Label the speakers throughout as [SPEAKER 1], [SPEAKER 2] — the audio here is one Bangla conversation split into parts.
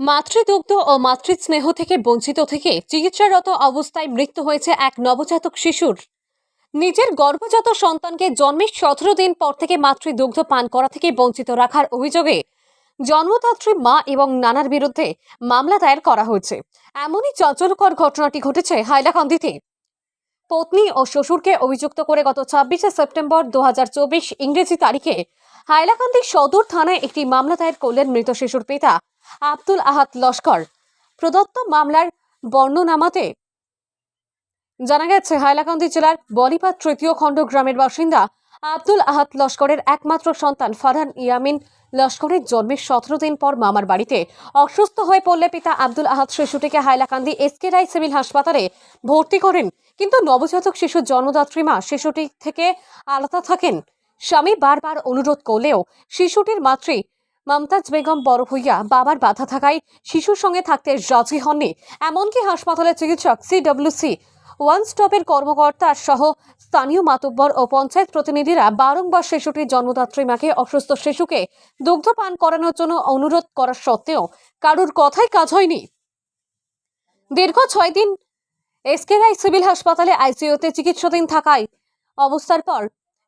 [SPEAKER 1] মাতৃদুগ্ধ ও মাতৃস্নেহ থেকে বঞ্চিত থেকে চিকিৎসারত অবস্থায় মৃত্যু হয়েছে এক নবজাতক শিশুর। নিজের গর্ভজাত সন্তানকে জন্মের সতেরো দিন পর থেকে মাতৃদুগ্ধ পান করা থেকে বঞ্চিত রাখার অভিযোগে জন্মদাত্রী মা এবং নানার বিরুদ্ধে মামলা দায়ের করা হয়েছে। এমনই চাঞ্চল্যকর ঘটনাটি ঘটেছে হাইলাকান্দিতে। পত্নী ও শ্বশুরকে অভিযুক্ত করে গত ছাব্বিশে সেপ্টেম্বর দু হাজার চব্বিশ ইংরেজি তারিখে হাইলাকান্দি সদর থানায় একটি মামলা দায়ের করলেন মৃত শিশুর পিতা আব্দুল আহাদ লস্কর। প্রদত্ত মামলার বর্ণনামাতে জানা গেছে, হাইলাকান্দি জেলার বলিপাত তৃতীয় খণ্ড গ্রামের বাসিন্দা আব্দুল আহাদ লস্করের একমাত্র সন্তান ফারহান ইয়ামিন লস্করের জন্মের সতেরো দিন পর মামার বাড়িতে অসুস্থ হয়ে পড়লে পিতা আব্দুল আহাদ শিশুটিকে হাইলাকান্দি এসকে রায় সিভিল হাসপাতালে ভর্তি করেন। কিন্তু নবজাতক শিশুর জন্মদাত্রী মা শিশুটি থেকে আলাদা থাকেন। স্বামী বারবার অনুরোধ করলেও শিশুটির মাতৃ মমতাজ বেগম বড় ভূঁইয়া বাবার বাধা থাকায় শিশুর সঙ্গে থাকতে রাজি হননি। এমনকি হাসপাতালের চিকিৎসক সিডব্লিউসি ওয়ান স্টপের কর্মকর্তা সহ স্থানীয় মাতব্বর ও পঞ্চায়েত প্রতিনিধিরা বারংবার শিশুটির জন্মদাত্রী মাকে অসুস্থ শিশুকে দুগ্ধ পান করানোর জন্য অনুরোধ করা সত্ত্বেও কারুর কথাই কাজ হয়নি। দীর্ঘ ছয় দিন এসকেরাই সিভিল হাসপাতালে আইসিইউতে চিকিৎসাধীন থাকায় অবস্থার পর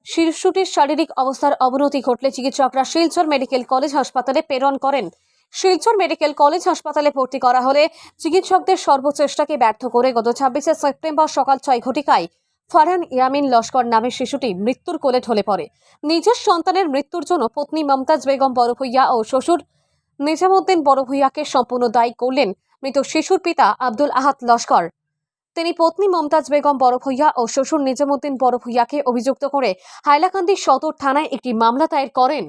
[SPEAKER 1] শিশুটির শারীরিক অবস্থার অবনতি ঘটলে চিকিৎসকরা শিলচর মেডিকেল কলেজ হাসপাতালে প্রেরণ করেন। শিলচর মেডিকেল কলেজ হাসপাতালে ভর্তি করা হলে চিকিৎসকদের সর্বচেষ্টাকে ব্যর্থ করে গত ছাব্বিশে সেপ্টেম্বর সকাল ছয় ঘটিকায় ফারহান ইয়ামিন লস্কর নামের শিশুটি মৃত্যুর কোলে ঢলে পড়ে। নিজের সন্তানের মৃত্যুর জন্য পত্নী মমতাজ বেগম বড়ভূইয়া ও শ্বশুর নিজামুদ্দিন বড়ভূইয়াকে সম্পূর্ণ দায়ী করলেন মৃত শিশুর পিতা আব্দুল আহাত লস্কর। তিনি পত্নী মমতাজ বেগম বড়ভূইয়া ও শ্বশুর নিজামুদ্দিন বড়ভূইয়াকে অভিযুক্ত করে হাইলাকান্দি সদর থানায় একটি মামলা দায়ের করেন।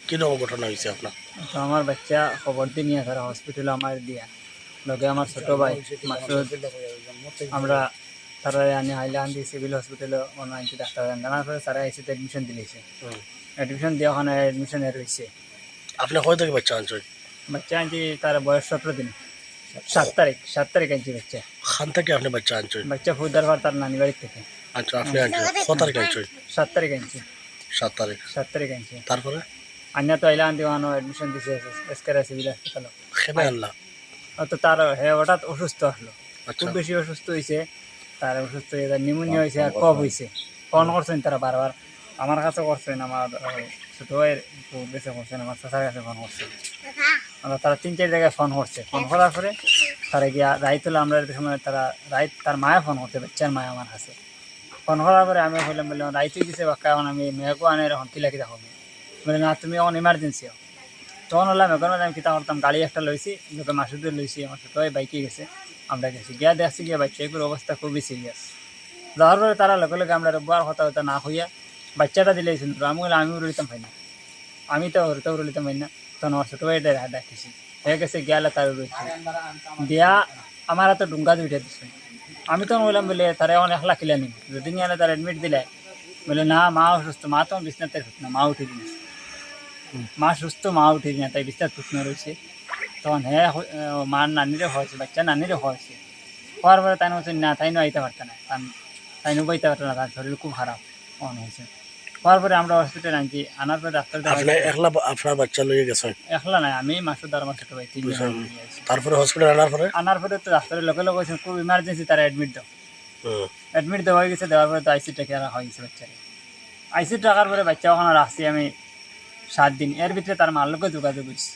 [SPEAKER 2] কীরকম ঘটনা হয়েছে আপনার?
[SPEAKER 3] তো আমার বাচ্চা খবর দিয়ে নিয়ে তারা হসপিটালে আমার দিয়া। লগে আমার ছোট ভাই মাসুদ আমরা তারা আনি হাইলাকান্দি সিভিল হসপিটালে আনছি ডাক্তার জানার পরে তারা এসে এডমিশন দিয়েছে। এডমিশন দিয়ে ওখানে রয়েছে।
[SPEAKER 2] কয় থেকে বাচ্চা আনছেন?
[SPEAKER 3] বাচ্চা আনছি তার বয়স সতেরো দিন। সাত তারিখ সাত তারিখ আনছি বাচ্চা।
[SPEAKER 2] খান থেকে আপনি বাচ্চা আনছেন?
[SPEAKER 3] বাচ্চা ফুদারবার তার নানি বাড়ির থেকে।
[SPEAKER 2] আচ্ছা আপনি আনছেন। কত তারিখ আনছেন?
[SPEAKER 3] সাত তারিখ আনছি।
[SPEAKER 2] সাত তারিখ।
[SPEAKER 3] সাত তারিখ আনছি।
[SPEAKER 2] তারপরে?
[SPEAKER 3] আনিয়া তো হাইলাকান্দি ওখানে এডমিশন দিয়েছে এসকেরা সিভিল হসপিটালে।
[SPEAKER 2] খেমে আনলাম
[SPEAKER 3] তো তার হঠাৎ অসুস্থ হলো।
[SPEAKER 2] আচ্ছা।
[SPEAKER 3] খুব বেশি অসুস্থ হয়েছে তার অসুস্থ হয়ে তার নিউমোনিয়া হয়েছে আর কফ হয়েছে ফোন করছেন তারা বারবার। আমার কাছে করছেন আমার ছোট ভাইয়ের বেশি করছেন আমার চাচার কাছে ফোন করছেন। তারা তিন, চার জায়গায় ফোন করছে। ফোন করার পরে তারা গিয়া রাইত হলে আমরা সময় তারা রাইত তার মায়া ফোন করছে, বাচ্চার মায়া আমার কাছে। ফোন করার পরে আমি বললাম বললাম রাইতে গেছে বাক্কা, এখন আমি মেয়েকেও আনে, এখন কিলা কিতা হবে বলে না, তুমি এখন ইমার্জেন্সি হও তখন হলাম এখন আমি কিতা করতাম গাড়ি একটা লইছি, লোকে মাসুদে লইছি, আমার ছোট ভাই বাইকে গেছে, আমরা গেছি। গিয়া দেখছি গিয়া বাচ্চা, এগুলোর অবস্থা খুবই সিরিয়াস যাওয়ার পরে তারা লগে লগে আমরা রোববার হতা হতা না হইয়া বাচ্চাটা দিলে আমি বলে আমিও উড়িতাম ভাই না আমি তো হরতে উড়িতাম পাই না তখন আমার ছোটো ভাইটা ডাকিছি হয়ে গেছে গিয়ালে তার উড়িছে দিয়া আমার হাতে ডুঙ্গা দুইটা দিছে। আমি তখন বললাম, বলে, তারা অনেক লাখ কিলা নিব। যদি নিয়ে তার অ্যাডমিট দিলে। বলে, না, মা অসুস্থ, মা তো বিছনাতে সুস্থ না মা উঠে দিয়েছে মা সুস্থ, মা উঠে না তাই বিছনার সুস্থ রয়েছে। তখন হ্যাঁ মার নানিরে হয়েছে, বাচ্চা নানিরে হয়েছে। হওয়ার পরে তাই বলছে, না, তাই আইতে পারতো না। তাই তাই বইতে পারতো না, তার শরীর খুব খারাপ। অন হয়েছে। হওয়ার পরে আমরা হসপিটালে আনছি আনার পরে ডাক্তার
[SPEAKER 2] আপনি একলা আপনার বাচ্চা লইয়ে গেছেন
[SPEAKER 3] একলা নাই আমি মাসুদ আর আমার ছোট ভাই তিনজন।
[SPEAKER 2] তারপরে হসপিটাল আনার পরে?
[SPEAKER 3] আনার পরে তো ডাক্তারের লোকে লোক হয়েছে খুব ইমার্জেন্সি তারা অ্যাডমিট দাও। অ্যাডমিট দেওয়া হয়ে গেছে দেওয়ার পরে তো আইসি টাকা হয়ে গেছে বাচ্চাকে আইসি টাকার পরে বাচ্চা ওখানে রাখছি আমি সাত দিন। এর ভিতরে তার মার লোকে যোগাযোগ করছি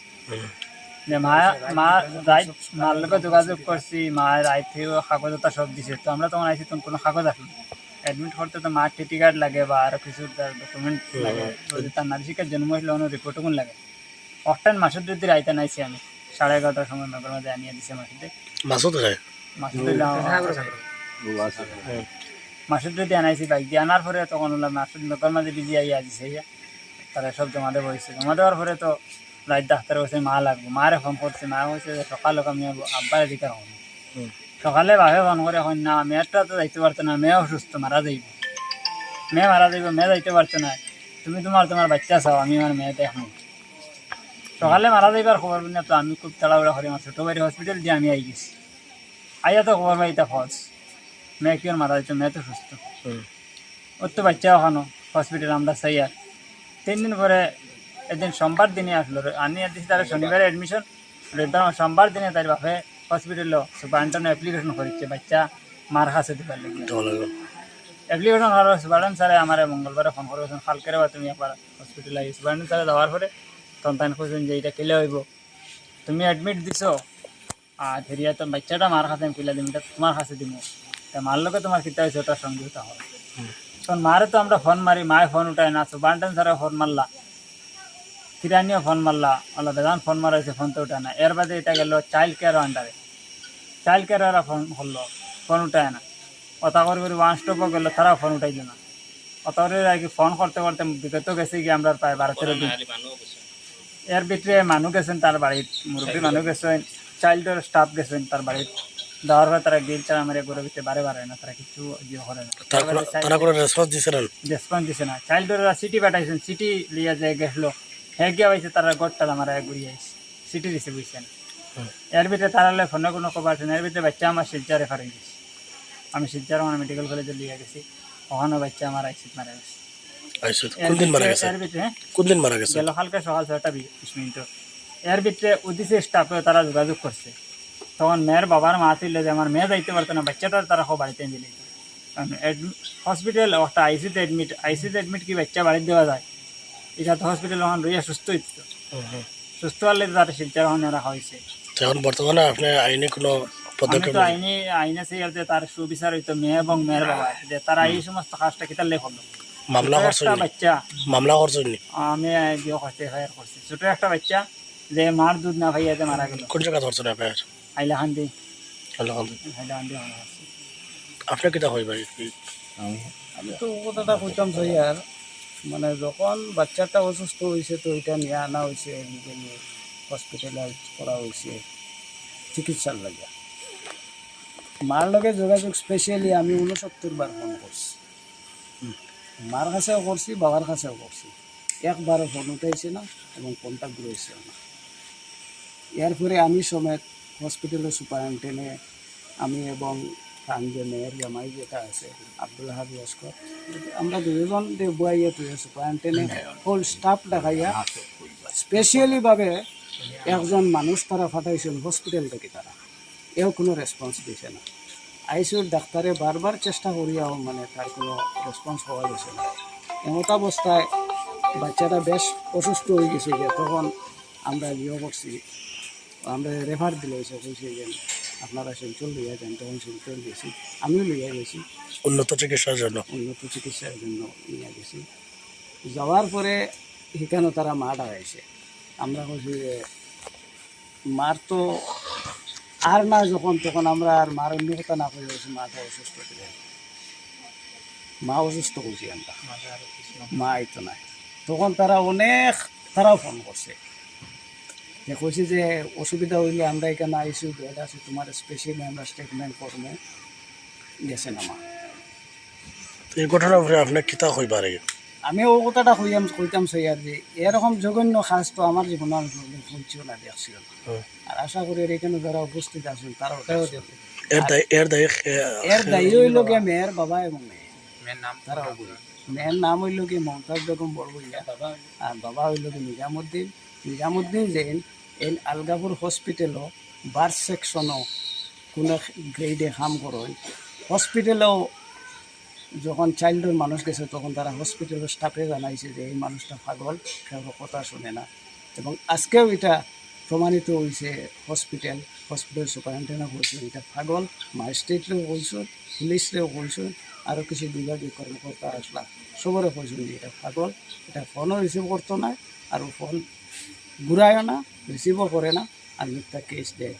[SPEAKER 3] যে মা মা রাইট মার লোকে যোগাযোগ করছি মা রাইট থেকেও কাগজতা সব দিছে। তো আমরা তখন আইসি তখন কোনো কাগজ আসলো অ্যাডমিট করতে তো মার টিটি কার্ড লাগে বা আরও কিছু তার ডকুমেন্ট লাগে। যদি তার নারিশিকার জন্ম হইলে অন্য রিপোর্ট কোন লাগে। অফটান মাসুদ যদি রাইতে নাইছি আমি। সাড়ে এগারোটার সময় মেঘের মধ্যে আনিয়ে দিছে মাসুদে।
[SPEAKER 2] মাসুদ
[SPEAKER 3] মাসুদ মাসুদ যদি আনাইছি বাইক দিয়ে আনার পরে তখন হলাম মাসুদ মেঘের মাঝে বিজি আইয়া দিছে ইয়া। তারা সব জমা দেবো হয়েছে জমা দেওয়ার পরে তো রাত ডাক্তার বলছে মা লাগবো। মারে ফোন করছে। মা যে সকালে আমি আব্বার দিকে হন
[SPEAKER 2] হুম।
[SPEAKER 3] সকালে ভাবে ফোন করে এখন না মেয়েটা তো যাইতে পারতো না মেয়ে অসুস্থ মারা যাইব। মেয়ে মারা যাইব মেয়ে যাইতে পারতো না। তুমি তোমার তোমার বাচ্চা চাও আমি আমার মেয়ে দেখো সকালে মারা যাইবার খবর না তো আমি খুব তাড়াহুড়া করে আমার ছোটো বাড়ি হসপিটাল দিয়ে আমি আই গেছি। আইয়া তো খবর পাই তা ফলস মেয়ে কি আর মারা যাইতো মেয়ে তো সুস্থ। ওর তো বাচ্চা ওখানো হসপিটাল আমরা চাই আর। তিন দিন পরে একদিন সোমবার দিনে আসলো। আনি দিছি তারা শনিবারে এডমিশন সোমবার দিনে তার বাপে হসপিটাল সুপারিনটেন্ডেন্ট অ্যাপ্লিকেশন করেছে বাচ্চা মার কাছে দিবার লাগে। অ্যাপ্লিকেশন করার সুপারিনটেন্ডেন্ট স্যারে আমার মঙ্গলবারে ফোন করেছেন কালকে বা তুমি একবার হসপিটালে আই সুপারিনটেন্ডেন্ট স্যারে দেওয়ার পরে তখন তাই খুঁজছেন যে এটা কেলে হইব। তুমি অ্যাডমিট দিছো আর ফেরিয়া তো বাচ্চাটা মার আমি কিলা দিম এটা তোমার কাছে দিব তা মার লোকে তোমার কিতা হয়েছে ওটার সঙ্গীতা হবে তখন মারে তো আমরা ফোন মারি মায়ে ফোন উঠায় না সুপারিনটেন্ডেন্ট স্যারে ফোন মারলা। কিরানিও ফোন মারলা আল্লাহ বেদান ফোন মারা হয়েছে ফোন তো উঠায় না। এর বাদে এটা গেল চাইল্ড কেয়ার আন্ডারে চাইল্ড কেয়ার ফোন করল ফোন উঠায় না। কথা করে করে ওয়ান স্টপও গেলো তারাও ফোন উঠাইল না। অত করে আর কি ফোন করতে করতে বিগত গেছে কি আমরা প্রায় বারো তেরো দিন। এর ভিতরে মানুষ গেছেন তার বাড়ির মুরব্বী মানুষ গেছেন চাইল্ডের স্টাফ গেছেন তার বাড়ির। দেওয়ার পরে তারা গিল চারা মেরে ঘরের ভিতরে বারে বারে না তারা কিছু ইয়ে করে
[SPEAKER 2] রেসপন্স দিছে না?
[SPEAKER 3] রেসপন্স দিছে না। চাইল্ডের সিটি পাঠাইছেন সিটি লিয়া যায় গেছলো হ্যাঁ গিয়া পাইছে তারা গড়টা আমার ঘুরিয়ে আইছে। সিটি দিছে বুঝছেন। এর ভিতরে তারা ফোনে কোনো খবর আছে না। এর ভিতরে বাচ্চা আমার শিলচা রেফার হয়ে গেছে আমি শিলচার আমার মেডিকেল কলেজে লিয়ে গেছি। ওখানে বাচ্চা আমার আইসিট মারা গেছে।
[SPEAKER 2] আইসো
[SPEAKER 3] এর
[SPEAKER 2] কোন দিন মারা গেছে?
[SPEAKER 3] এর ভিতরে হ্যাঁ,
[SPEAKER 2] কোন দিন মারা গেছে?
[SPEAKER 3] গেল কালকে সকাল ছয়টা বিশ মিনিট এর ভিতরে উদ্দেশ্যে স্টাফে তারা যোগাযোগ করছে। তখন মেয়ের বাবার মা তুললে যে আমার মেয়ে যাইতে পারতো না বাচ্চাটা তারা সব বাড়িতে এনে দিল হসপিটাল একটা আইসিতে অ্যাডমিট আইসিতে অ্যাডমিট কি বাচ্চা বাড়িতে দেওয়া যায়? এটা তো হসপিটাল ওখানে রইয়া সুস্থ হইতো। সুস্থ হলে তার শিলচার ওখানে রাখা হয়েছে।
[SPEAKER 2] এখন বর্তমানে আপনি আইনি কোনো পদক্ষেপ
[SPEAKER 3] তো? আইনি আইন আছে তার সুবিচার হইতো মেয়ে এবং মেয়ের বাবা। যে তারা এই সমস্ত কাজটা কিতার লেখ হলো
[SPEAKER 2] মামলা
[SPEAKER 3] একটা বাচ্চা।
[SPEAKER 2] মামলা করছেন নি?
[SPEAKER 3] আমি বিয়ে করতে ফায়ার করছি। ছোট একটা বাচ্চা যে মার দুধ না খাইয়াতে মারা গেল।
[SPEAKER 2] কোন জায়গা ধরছেন আপনার
[SPEAKER 3] হাইলাকান্দি।
[SPEAKER 2] আলহামদুলিল্লাহ।
[SPEAKER 3] হাইলাকান্দি মারা গেছে
[SPEAKER 2] আপনি কিটা হই ভাই?
[SPEAKER 4] আমি তো কথাটা কইতাম চাই আর মানে যখন বাচ্চাটা অসুস্থ হয়েছে তো এটা নিয়ে আনা হয়েছে মেডিকেল হসপিটালাইজ করা হয়েছে চিকিৎসার লাগে। মার লগে যোগাযোগ স্পেশালি আমি উনসত্তর বার ফোন করছি। মার কাছেও করছি, বাবার কাছেও করছি। একবারও ফোন উঠাইছে না এবং কন্ট্যাক্ট রয়েছে না। এরপরে আমি সমেত হসপিটালের সুপারিনটেন্ডেন্ট আমি এবং যে মেয়ের জামাই যেটা আছে আব্দুল হাবি লস্কর আমরা দুজন বুয়াইয়া তুই সুপারিনটেন্ডেন্ট হোল স্টাফ দেখাইয়া স্পেশালিভাবে একজন মানুষ তারা ফাটাইছিল হসপিটাল থেকে তারা। এও কোনো রেসপন্স দিছে না। আইসিউর ডাক্তারে বারবার চেষ্টা করিয়াও মানে তার কোনো রেসপন্স পাওয়া গেছে না। এমত অবস্থায় বাচ্চাটা বেশ অসুস্থ হয়ে গেছে যে তখন আমরা ইয়ে করছি। আমরা রেফার দিলে হয়েছে যে আপনারা শিলচর লইয়া যান তখন শিলচর গেছি আমিও লইয়া গেছি।
[SPEAKER 2] উন্নত চিকিৎসার জন্য।
[SPEAKER 4] উন্নত চিকিৎসার জন্য নিয়ে গেছি। যাওয়ার পরে সেখানে তারা মা ডাকাইছে আমরা বলছি যে মার তো আর না যখন তখন আমরা আর মার অন্য কথা না করে বলছি মাটা অসুস্থ ছিল মা অসুস্থ করছি আমরা। মা আইতো নাই। তখন তারা অনেক তারাও ফোন করছে। যে কইছি যে অসুবিধা হইলে আমরা এখানে আইসি বেড আছে তোমার স্পেশালি আমরা স্টেটমেন্ট করব। গেছে
[SPEAKER 2] তো এই ঘটনার উপরে আপনি কিতা হই পারে
[SPEAKER 4] আমি ও কথাটা কইয়াম কইতাম সইয়ার যে এরকম জঘন্য কাজ তো আমার জীবনে আমি শুনছিও না দেখছিল আর আশা করি এর এখানে যারা উপস্থিত আছেন তারা ওটাও দেখবে
[SPEAKER 2] এর দায়
[SPEAKER 4] এর দায়ী হইল গিয়ে মেয়ের বাবা এবং মেয়ে। তারা মেয়ের নাম হইল কি মমতাজ বেগম বড়বইয়া। আর বাবা হইল কি নিজামুদ্দিন। নিজামুদ্দিন জৈন এই আলগাপুর হসপিটালও বার্থ সেকশনও কোনো গ্রেডে কাম করেন হসপিটালেও যখন চাইল্ডের মানুষ গেছে, তখন তারা হসপিটালের স্টাফে জানাইছে যে এই মানুষটা পাগল কেউ কথা শুনে না। এবং আজকেও এটা প্রমাণিত হয়েছে হসপিটাল হসপিটাল সুপারিনটেন্ডেন্ট বলছে এটা পাগল ম্যাজিস্ট্রেটরেও বলছো পুলিশরেও বলছো আরও কিছু বিভাগীয় কর্মকর্তা আসলা। সবরে বলছেন যে এটা পাগল, এটা ফোনও রিসিভ করতো না আর ফোন ঘুরায়ও না রিসিভও করে না আর মিথ্যা কেস দেয়।